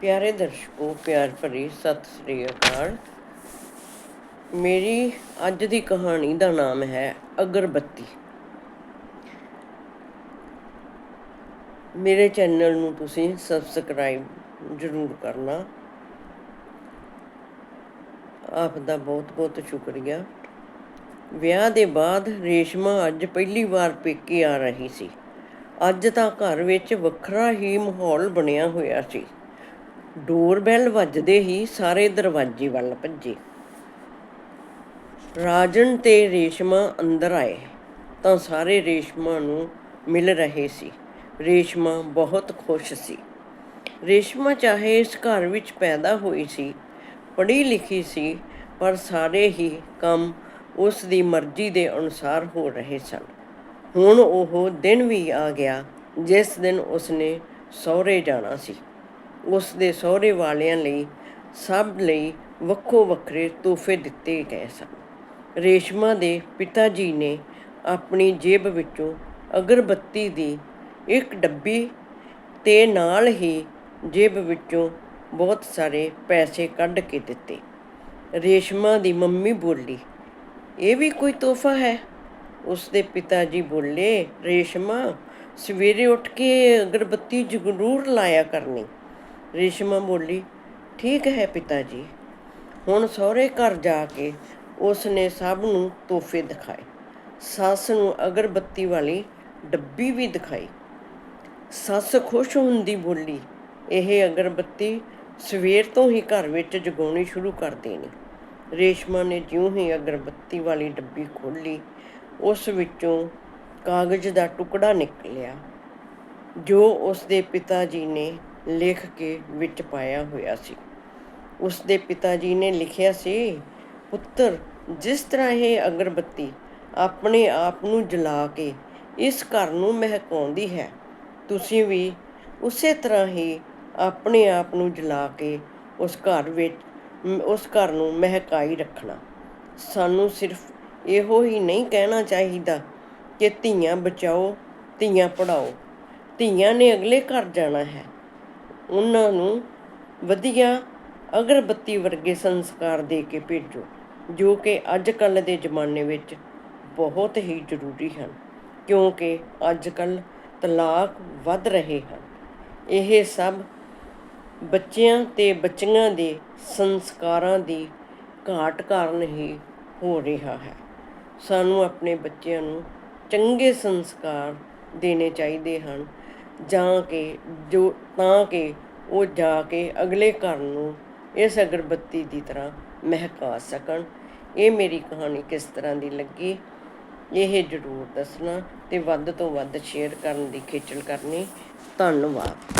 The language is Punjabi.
ਪਿਆਰੇ ਦਰਸ਼ਕੋ, ਪਿਆਰ ਭਰੀ ਸਤਿ ਸ੍ਰੀ ਅਕਾਲ। ਮੇਰੀ ਅੱਜ ਦੀ ਕਹਾਣੀ ਦਾ ਨਾਮ ਹੈ ਅਗਰਬੱਤੀ। ਮੇਰੇ ਚੈਨਲ ਨੂੰ ਤੁਸੀਂ ਸਬਸਕ੍ਰਾਈਬ ਜ਼ਰੂਰ ਕਰਨਾ। ਆਪ ਦਾ ਬਹੁਤ ਬਹੁਤ ਸ਼ੁਕਰੀਆ। ਵਿਆਹ ਦੇ ਬਾਅਦ ਰੇਸ਼ਮਾ ਅੱਜ ਪਹਿਲੀ ਵਾਰ ਪੇਕੇ ਆ ਰਹੀ ਸੀ। ਅੱਜ ਤਾਂ ਘਰ ਵਿੱਚ ਵੱਖਰਾ ਹੀ ਮਾਹੌਲ ਬਣਿਆ ਹੋਇਆ ਸੀ। ਡੋਰਬੈਲ ਵੱਜਦੇ ਹੀ ਸਾਰੇ ਦਰਵਾਜ਼ੇ ਵੱਲ ਭੱਜੇ। ਰਾਜਨ ਤੇ ਰੇਸ਼ਮਾ ਅੰਦਰ ਆਏ, ਤਾਂ ਸਾਰੇ ਰੇਸ਼ਮਾ ਨੂੰ ਮਿਲ ਰਹੇ ਸੀ। ਰੇਸ਼ਮਾ ਬਹੁਤ ਖੁਸ਼ ਸੀ। ਰੇਸ਼ਮਾ ਚਾਹੇ ਇਸ ਘਰ ਵਿੱਚ ਪੈਦਾ ਹੋਈ ਸੀ, ਪੜ੍ਹੀ ਲਿਖੀ ਸੀ, ਪਰ ਸਾਰੇ ਹੀ ਕੰਮ ਉਸ ਦੀ ਮਰਜ਼ੀ ਦੇ ਅਨੁਸਾਰ ਹੋ ਰਹੇ ਸਨ। ਹੁਣ ਉਹ ਦਿਨ ਵੀ ਆ ਗਿਆ, ਜਿਸ ਦਿਨ ਉਸਨੇ ਸਹੁਰੇ ਜਾਣਾ ਸੀ। ਉਸ ਦੇ ਸਹੁਰੇ ਵਾਲਿਆਂ ਲਈ ਸਭ ਲਈ ਵੱਖੋ ਵੱਖਰੇ ਤੋਹਫੇ ਦਿੱਤੇ ਗਏ ਸਨ। ਰੇਸ਼ਮਾ ਦੇ ਪਿਤਾ ਜੀ ਨੇ ਆਪਣੀ ਜੇਬ ਵਿੱਚੋਂ ਅਗਰਬੱਤੀ ਦੀ ਇੱਕ ਡੱਬੀ ਤੇ ਨਾਲ ਹੀ ਜੇਬ ਵਿੱਚੋਂ ਬਹੁਤ ਸਾਰੇ ਪੈਸੇ ਕੱਢ ਕੇ ਦਿੱਤੇ। ਰੇਸ਼ਮਾ ਦੀ ਮੰਮੀ ਬੋਲੀ, ਇਹ ਵੀ ਕੋਈ ਤੋਹਫਾ ਹੈ? ਉਸ ਦੇ ਪਿਤਾ ਜੀ ਬੋਲੇ, ਰੇਸ਼ਮਾ, ਸਵੇਰੇ ਉੱਠ ਕੇ ਅਗਰਬੱਤੀ ਜ਼ਰੂਰ ਲਾਇਆ ਕਰਨੀ। ਰੇਸ਼ਮਾ ਬੋਲੀ, ਠੀਕ ਹੈ ਪਿਤਾ ਜੀ ਹੁਣ ਸਹੁਰੇ ਘਰ ਜਾ ਕੇ ਉਸ ਨੇ ਸਭ ਨੂੰ ਤੋਹਫੇ ਦਿਖਾਏ। ਸੱਸ ਨੂੰ ਅਗਰਬੱਤੀ ਵਾਲੀ ਡੱਬੀ ਵੀ ਦਿਖਾਈ। ਸੱਸ ਖੁਸ਼ ਹੁੰਦੀ ਬੋਲੀ, ਇਹ ਅਗਰਬੱਤੀ ਸਵੇਰ ਤੋਂ ਹੀ ਘਰ ਵਿੱਚ ਜਗਾਉਣੀ ਸ਼ੁਰੂ ਕਰ ਦੇਣੀ। ਰੇਸ਼ਮਾ ਨੇ ਜਿਉਂ ਹੀ ਅਗਰਬੱਤੀ ਵਾਲੀ ਡੱਬੀ ਖੋਲੀ ਉਸ ਵਿੱਚੋਂ ਕਾਗਜ਼ ਦਾ ਟੁਕੜਾ ਨਿਕਲਿਆ, ਜੋ ਉਸ ਦੇ ਪਿਤਾ ਜੀ ਨੇ ਲਿਖ ਕੇ ਵਿੱਚ ਪਾਇਆ ਹੋਇਆ ਸੀ। ਉਸ ਦੇ ਪਿਤਾ ਜੀ ਨੇ ਲਿਖਿਆ ਸੀ, ਪੁੱਤਰ, ਜਿਸ ਤਰ੍ਹਾਂ ਇਹ ਅਗਰਬੱਤੀ ਆਪਣੇ ਆਪ ਨੂੰ ਜਲਾ ਕੇ ਇਸ ਘਰ ਨੂੰ ਮਹਿਕਾਉਂਦੀ ਹੈ, ਤੁਸੀਂ ਵੀ ਉਸੇ ਤਰ੍ਹਾਂ ਹੀ ਆਪਣੇ ਆਪ ਨੂੰ ਜਲਾ ਕੇ ਉਸ ਘਰ ਵਿੱਚ, ਉਸ ਘਰ ਨੂੰ ਮਹਿਕਾਈ ਰੱਖਣਾ। ਸਾਨੂੰ ਸਿਰਫ ਇਹੋ ਹੀ ਨਹੀਂ ਕਹਿਣਾ ਚਾਹੀਦਾ ਕਿ ਧੀਆਂ ਬਚਾਓ, ਧੀਆਂ ਪੜਾਓ ਧੀਆਂ ਨੇ ਅਗਲੇ ਘਰ ਜਾਣਾ ਹੈ। ਉਹਨਾਂ ਨੂੰ ਵਧੀਆ ਅਗਰਬੱਤੀ ਵਰਗੇ ਸੰਸਕਾਰ ਦੇ ਕੇ ਭੇਜੋ, ਜੋ ਕਿ ਅੱਜ ਕੱਲ ਦੇ ਜ਼ਮਾਨੇ ਵਿੱਚ ਬਹੁਤ ਹੀ ਜ਼ਰੂਰੀ ਹਨ, ਕਿਉਂਕਿ ਅੱਜ ਕੱਲ ਤਲਾਕ ਵੱਧ ਰਹੇ ਹਨ। ਇਹ ਸਭ ਬੱਚਿਆਂ ਤੇ ਬੱਚੀਆਂ ਦੇ ਸੰਸਕਾਰਾਂ ਦੀ ਘਾਟ ਕਾਰਨ ਹੀ ਹੋ ਰਿਹਾ ਹੈ। ਸਾਨੂੰ ਆਪਣੇ ਬੱਚਿਆਂ ਨੂੰ ਚੰਗੇ ਸੰਸਕਾਰ ਦੇਣੇ ਚਾਹੀਦੇ ਹਨ, ਜਾਂ ਕਿ ਜੋ, ਤਾਂ ਕਿ ਉਹ ਜਾ ਕੇ ਅਗਲੇ ਘਰ ਨੂੰ ਇਸ ਅਗਰਬੱਤੀ ਦੀ ਤਰ੍ਹਾਂ ਮਹਿਕਾ ਸਕਣ। ਇਹ ਮੇਰੀ ਕਹਾਣੀ ਕਿਸ ਤਰ੍ਹਾਂ ਦੀ ਲੱਗੀ, ਇਹ ਜ਼ਰੂਰ ਦੱਸਣਾ ਤੇ ਵੱਧ ਤੋਂ ਵੱਧ ਸ਼ੇਅਰ ਕਰਨ ਦੀ ਖੇਚਲ ਕਰਨੀ। ਧੰਨਵਾਦ।